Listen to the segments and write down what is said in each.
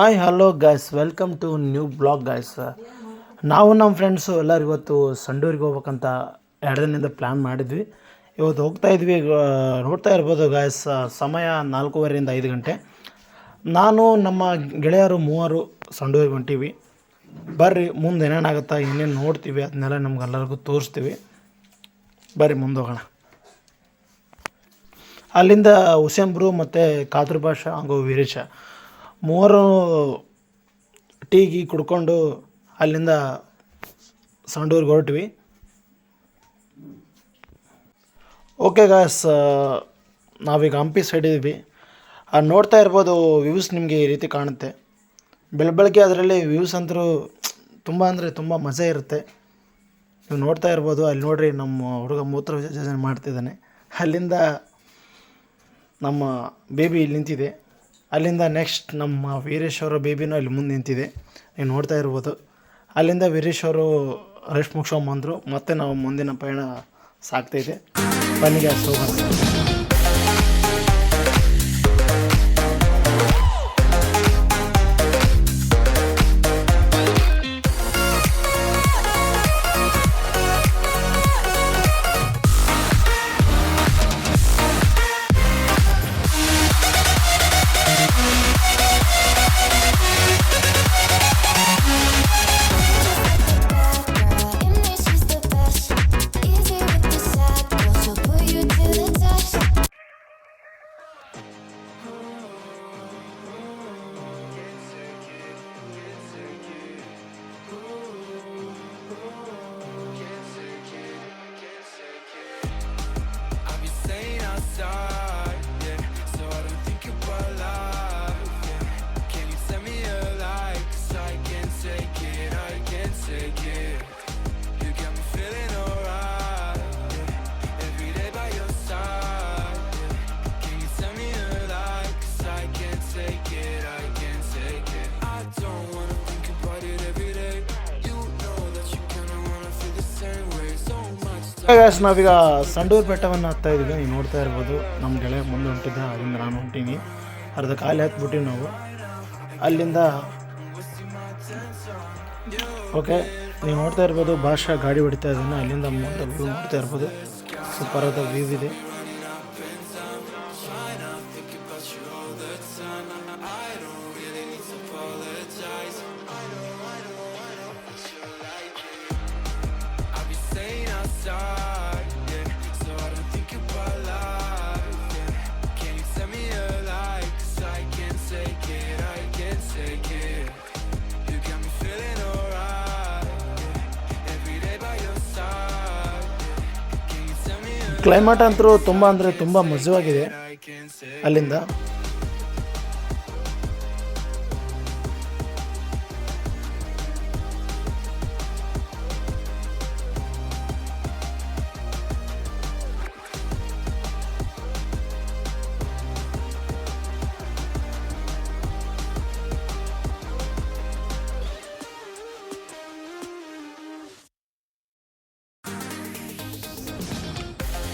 Hi hello guys welcome to new blog guys ನಾವು ನಮ್ಮ friends ಎಲ್ಲರೂ ಇವತ್ತು ಸಂಡೂರಿಗೆ ಹೋಗ್ಬೇಕಂತ ಎರಡು ದಿನದಿಂದ ಪ್ಲ್ಯಾನ್ ಮಾಡಿದ್ವಿ. ಇವತ್ತು ಹೋಗ್ತಾ ಇದ್ವಿ ನೋಡ್ತಾ ಇರ್ಬೋದು ಗಾಯ್ಸ್ ಸಮಯ ನಾಲ್ಕೂವರೆಯಿಂದ ಐದು ಗಂಟೆ. ನಾನು, ನಮ್ಮ ಗೆಳೆಯರು ಮೂವರು ಸಂಡೂರಿಗೆ ಹೊಂಟೀವಿ. ಬರ್ರಿ, ಮುಂದೆ ಏನೇನಾಗುತ್ತಾ ಏನೇನು ನೋಡ್ತೀವಿ, ಅದನ್ನೆಲ್ಲ ನಮ್ಗೆಲ್ಲರಿಗೂ ತೋರಿಸ್ತೀವಿ. ಬರ್ರಿ, ಮುಂದೆ ಹೋಗೋಣ. ಅಲ್ಲಿಂದ ಹುಸೇನ್ಬ್ರು ಮತ್ತು ಕಾತೃಭಾಷಾ ಹಾಗೂ ವೀರೇಶ. ಮೂವರು ಟೀ ಗೀ ಕುಡ್ಕೊಂಡು ಅಲ್ಲಿಂದ ಸಂಡೂರ್ಗೆ ಹೊರಟ್ವಿ. ಓಕೆ ಗಾಸ್ ನಾವೀಗ ಹಂಪಿ ಸೈಡ್ ಇದ್ವಿ ನೋಡ್ತಾ ಇರ್ಬೋದು ವ್ಯೂಸ್ ನಿಮಗೆ ಈ ರೀತಿ ಕಾಣುತ್ತೆ. ಬೆಳ ಬೆಳಗ್ಗೆ ಅದರಲ್ಲಿ ವ್ಯೂಸ್ ಅಂತರೂ ತುಂಬ ಅಂದರೆ ತುಂಬ ಮಜಾ ಇರುತ್ತೆ. ನೀವು ನೋಡ್ತಾ ಇರ್ಬೋದು, ಅಲ್ಲಿ ನೋಡ್ರಿ ನಮ್ಮ ಹುಡುಗ ಮೂತ್ರ ವಿಸರ್ಜನೆ ಮಾಡ್ತಿದ್ದಾನೆ. ಅಲ್ಲಿಂದ ನಮ್ಮ ಬೇಬಿ ಇಲ್ಲಿ ನಿಂತಿದೆ. ಅಲ್ಲಿಂದ ನೆಕ್ಸ್ಟ್ ನಮ್ಮ ವೀರೇಶ್ವರ ಬೇಬಿನೂ ಅಲ್ಲಿ ಮುಂದೆ ನಿಂತಿದೆ. ನೀವು ನೋಡ್ತಾ ಇರ್ಬೋದು. ಅಲ್ಲಿಂದ ವೀರೇಶ್ವರು ಅವರು ರೆಸ್ಟ್ ಮುಗಿಸ್ಕೊಂಬಂದರು ಮತ್ತೆ ನಾವು ಮುಂದಿನ ಪಯಣ ಸಾಗ್ತೈತೆ ಬನ್ನಿಗೆ ಹೋಗೋಣ. ಗಾಯ್ಸ್ ನಾವೀಗ ಸಂಡೂರು ಬೆಟ್ಟವನ್ನು ಹತ್ತಾ ಇದ್ದೀವಿ ನೀವು ನೋಡ್ತಾ ಇರ್ಬೋದು ನಮ್ಮ ಗೆಳೆ ಮುಂದೆ ಹೊಂಟಿದ್ದ, ಅಲ್ಲಿಂದ ನಾನು ಹೊಂಟೀನಿ. ಅರ್ಧ ಕಾಲು ಹತ್ಬಿಟ್ಟಿವಿ ನಾವು. ಅಲ್ಲಿಂದ ಓಕೆ ನೀವು ನೋಡ್ತಾ ಇರ್ಬೋದು, ಭಾಷಾ ಗಾಡಿ ಹೊಡಿತಾ ಇದ್ದಾನೆ ಅಲ್ಲಿಂದ ಮುಂದೆ ನೋಡ್ತಾ ಇರ್ಬೋದು. ಸೂಪರ್ ಆದ ವ್ಯೂ ಇದೆ. ಕ್ಲೈಮೇಟ್ ಅಂತರೂ ತುಂಬ ಅಂದರೆ ತುಂಬ ಮಜವಾಗಿದೆ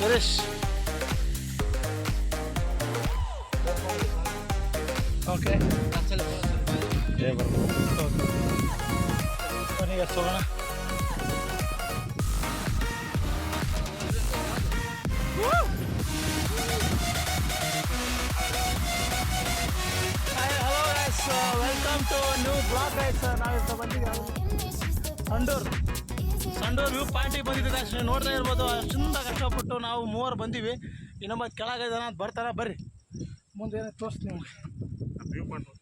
I can't say ಅಲ್ಲಿಂದ ಸುರೇಶ್ ಓಕೆ ಬನ್ನಿ ಎಸ್ ಹೋಗೋಣ welcome to new blog guys ನಾವಿಂತ ಬಂದಿದ್ದೀವಿ ಸಂಡೂರ್ ಸಂಡೂರ್ ವ್ಯೂ ಬಂದಿದ್ದ ಅಷ್ಟು ನೋಡ್ತಾ ಇರ್ಬೋದು ಚಂದ ಕಷ್ಟಪಟ್ಟು ನಾವು ಮೂವರು ಬಂದೀವಿ. ಇನ್ನೊಬ್ಬ ಕೆಳಗೆ ಜನ ಬರ್ತಾರ, ಬರ್ರಿ. ಮುಂದೆ ತೋರಿಸ್ತೀನಿ ನಿಮ್ಗೆ.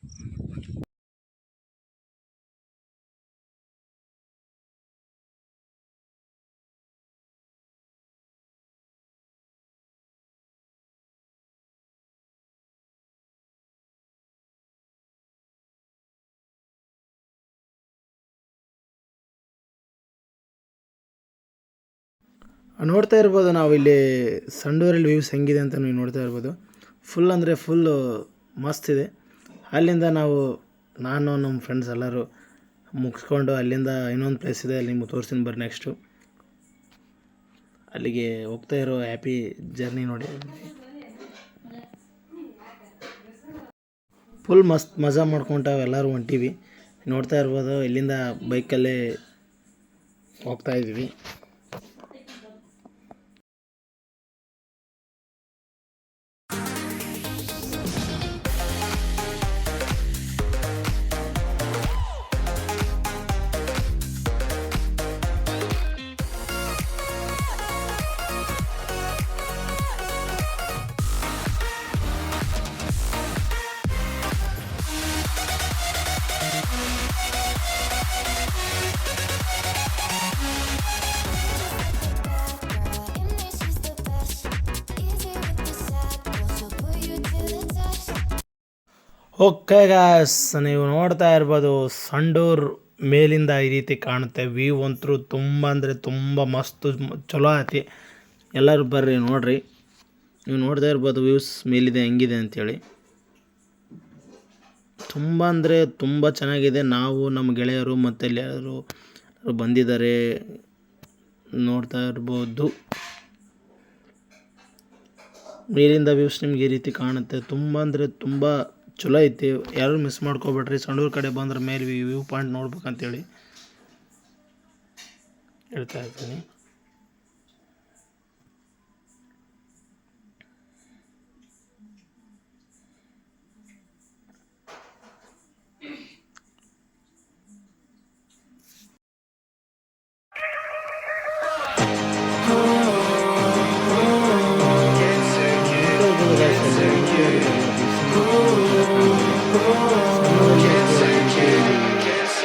ನೋಡ್ತಾ ಇರ್ಬೋದು ನಾವು ಇಲ್ಲಿ ಸಂಡೂರಲ್ಲಿ ವ್ಯೂಸ್ ಹೆಂಗಿದೆ ಅಂತ ನೀವು ನೋಡ್ತಾ ಇರ್ಬೋದು. ಫುಲ್ ಅಂದರೆ ಫುಲ್ಲು ಮಸ್ತ್ ಇದೆ. ಅಲ್ಲಿಂದ ನಾವು, ನಾನು ನಮ್ಮ ಫ್ರೆಂಡ್ಸ್ ಎಲ್ಲರೂ ಮುಗಿಸ್ಕೊಂಡು ಅಲ್ಲಿಂದ ಇನ್ನೊಂದು ಪ್ಲೇಸ್ ಇದೆ, ಅಲ್ಲಿ ನಿಮ್ಗೆ ತೋರಿಸ್ತೀನಿ ಬರ್ರಿ ನೆಕ್ಸ್ಟು ಅಲ್ಲಿಗೆ ಹೋಗ್ತಾ ಇರೋ ಹ್ಯಾಪಿ ಜರ್ನಿ ನೋಡಿ. ಫುಲ್ ಮಸ್ತ್ ಮಜಾ ಮಾಡ್ಕೊಂಟಾವ ಎಲ್ಲರೂ ಹೊಂಟೀವಿ ನೋಡ್ತಾ ಇರ್ಬೋದು, ಇಲ್ಲಿಂದ ಬೈಕಲ್ಲೇ ಹೋಗ್ತಾ ಇದ್ವಿ. ಓಕೆ ಗಾಸ್ ನೀವು ನೋಡ್ತಾ ಇರ್ಬೋದು, ಸಂಡೂರ್ ಮೇಲಿಂದ ಈ ರೀತಿ ಕಾಣುತ್ತೆ. ವ್ಯೂ ಅಂತೂ ತುಂಬ ಅಂದರೆ ತುಂಬ ಮಸ್ತ್, ಚಲೋ ಐತಿ ಎಲ್ಲರೂ ಬರ್ರಿ, ನೋಡ್ರಿ. ನೀವು ನೋಡ್ತಾ ಇರ್ಬೋದು ವ್ಯೂಸ್ ಮೇಲಿದೆ, ಹೆಂಗಿದೆ ಅಂಥೇಳಿ ತುಂಬ ಅಂದರೆ ತುಂಬ ಚೆನ್ನಾಗಿದೆ. ನಾವು ನಮ್ಮ ಗೆಳೆಯರು ಮತ್ತು ಎಲ್ಲರೂ ಬಂದಿದ್ದಾರೆ. ನೋಡ್ತಾ ಇರ್ಬೋದು. ಮೇಲಿಂದ ವ್ಯೂಸ್ ನಿಮ್ಗೆ ಈ ರೀತಿ ಕಾಣುತ್ತೆ. ತುಂಬ ಅಂದರೆ ತುಂಬ ಚಲೋ ಐತಿ. ಯಾರು ಮಿಸ್ ಮಾಡ್ಕೋಬೇಡ್ರಿ. ಸಂಡೂರು ಕಡೆ ಬಂದ್ರೆ ಮೇಲೆ ವ್ಯೂ ಪಾಯಿಂಟ್ ನೋಡ್ಬೇಕಂತೇಳಿ ಹೇಳ್ತಾ ಇದ್ದೀನಿ.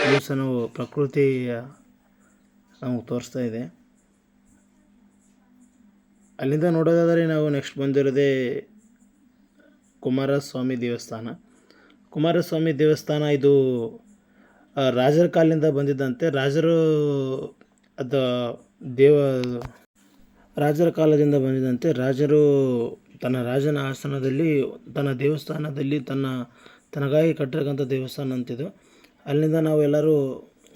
ವ್ಯೂಸನ್ನು ಪ್ರಕೃತಿ ನಮಗೆ ತೋರಿಸ್ತಾ ಇದೆ. ಅಲ್ಲಿಂದ ನೋಡೋದಾದರೆ ನಾವು ನೆಕ್ಸ್ಟ್ ಬಂದಿರೋದೇ ಕುಮಾರಸ್ವಾಮಿ ದೇವಸ್ಥಾನ. ಕುಮಾರಸ್ವಾಮಿ ದೇವಸ್ಥಾನ ಇದು ರಾಜರ ಕಾಲದಿಂದ ಬಂದಿದ್ದಂತೆ. ರಾಜರು ಅದು ದೇವ, ರಾಜರ ಕಾಲದಿಂದ ಬಂದಿದ್ದಂತೆ. ರಾಜರು ತನ್ನ ರಾಜನ ಆಸನದಲ್ಲಿ, ತನ್ನ ದೇವಸ್ಥಾನದಲ್ಲಿ ತನ್ನ ತನಗಾಗಿ ಕಟ್ಟಿರಕ್ಕಂಥ ದೇವಸ್ಥಾನ ಅಂತಿದ್ದು ಅಲ್ಲಿಂದ ನಾವು ಎಲ್ಲರೂ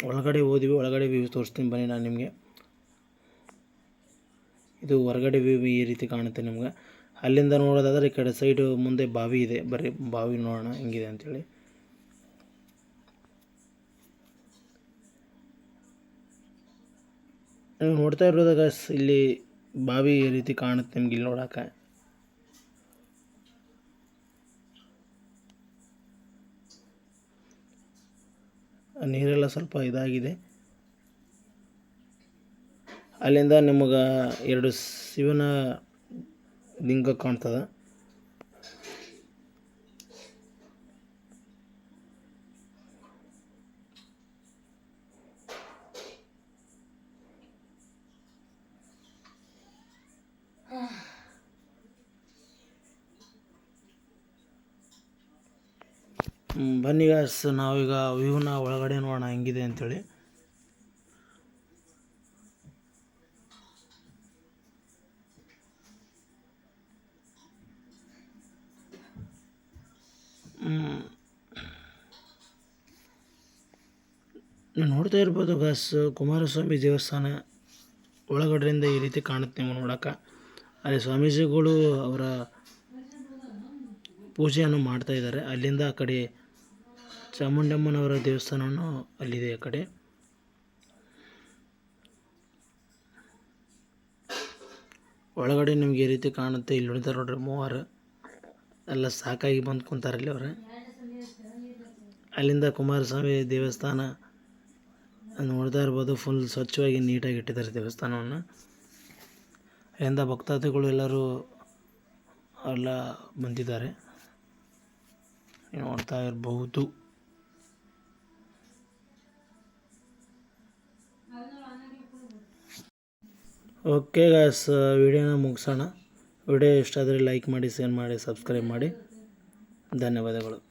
ಒಳಗಡೆ ಹೋದ್ವಿ. ಒಳಗಡೆ ವ್ಯೂ ತೋರಿಸ್ತೀನಿ ಬನ್ನಿ ನಾನು ನಿಮಗೆ. ಇದು ಹೊರಗಡೆ ವ್ಯೂ ಈ ರೀತಿ ಕಾಣುತ್ತೆ ನಿಮ್ಗೆ. ಅಲ್ಲಿಂದ ನೋಡೋದಾದ್ರೆ ಈ ಕಡೆ ಸೈಡು ಮುಂದೆ ಬಾವಿ ಇದೆ. ಬರ್ರಿ ಬಾವಿ ನೋಡೋಣ ಹೆಂಗಿದೆ ಅಂತೇಳಿ. ನೀವು ನೋಡ್ತಾ ಇರೋದಾಗ ಇಲ್ಲಿ ಬಾವಿ ಈ ರೀತಿ ಕಾಣುತ್ತೆ ನಿಮ್ಗೆ ಇಲ್ಲಿ ನೋಡೋಕೆ ನೀರೆಲ್ಲ ಸ್ವಲ್ಪ ಇದಾಗಿದೆ. ಅಲ್ಲಿಂದ ನಿಮಗೆ ಎರಡು ಶಿವನ ಲಿಂಗ ಕಾಣ್ತದೆ. ಬನ್ನಿ ಗಾಸ್ ನಾವೀಗ ವ್ಯೂನ ಒಳಗಡೆ ನೋಡೋಣ, ಹೆಂಗಿದೆ ಅಂಥೇಳಿ ನೋಡ್ತಾ ಇರ್ಬೋದು ಗಾಸ್ ಕುಮಾರಸ್ವಾಮಿ ದೇವಸ್ಥಾನ ಒಳಗಡೆಯಿಂದ ಈ ರೀತಿ ಕಾಣುತ್ತೆ ನೀವು ನೋಡೋಕೆ. ಅಲ್ಲಿ ಸ್ವಾಮೀಜಿಗಳು ಅವರ ಪೂಜೆಯನ್ನು ಮಾಡ್ತಾ ಇದ್ದಾರೆ. ಅಲ್ಲಿಂದ ಆ ಕಡೆ ಚಾಮುಂಡಮ್ಮನವರ ದೇವಸ್ಥಾನವೂ ಅಲ್ಲಿದೆ ಆ ಕಡೆ. ಒಳಗಡೆ ನಿಮ್ಗೆ ಈ ರೀತಿ ಕಾಣುತ್ತೆ. ಇಲ್ಲಿ ನೋಡ್ತಾರೆ ನೋಡ್ರಿ ಮೂವರು ಎಲ್ಲ ಸಾಕಾಗಿ ಬಂದು ಕುಂತಾರಲ್ಲಿ ಅವ್ರೆ. ಅಲ್ಲಿಂದ ಕುಮಾರಸ್ವಾಮಿ ದೇವಸ್ಥಾನ ನೋಡ್ತಾ ಇರ್ಬೋದು. ಫುಲ್ ಸ್ವಚ್ಛವಾಗಿ ನೀಟಾಗಿ ಇಟ್ಟಿದ್ದಾರೆ ದೇವಸ್ಥಾನವನ್ನು. ಅಲ್ಲಿಂದ ಭಕ್ತಾದಿಗಳು ಎಲ್ಲರೂ ಎಲ್ಲ ಬಂದಿದ್ದಾರೆ. ನೋಡ್ತಾ ಇರಬಹುದು ಓಕೆ ಗಾಯ್ಸ್ ವಿಡಿಯೋನ ಮುಗಿಸೋಣ. ವಿಡಿಯೋ ಇಷ್ಟ ಆದರೆ ಲೈಕ್ ಮಾಡಿ ಶೇರ್ ಮಾಡಿ ಸಬ್ಸ್ಕ್ರೈಬ್ ಮಾಡಿ. ಧನ್ಯವಾದಗಳು.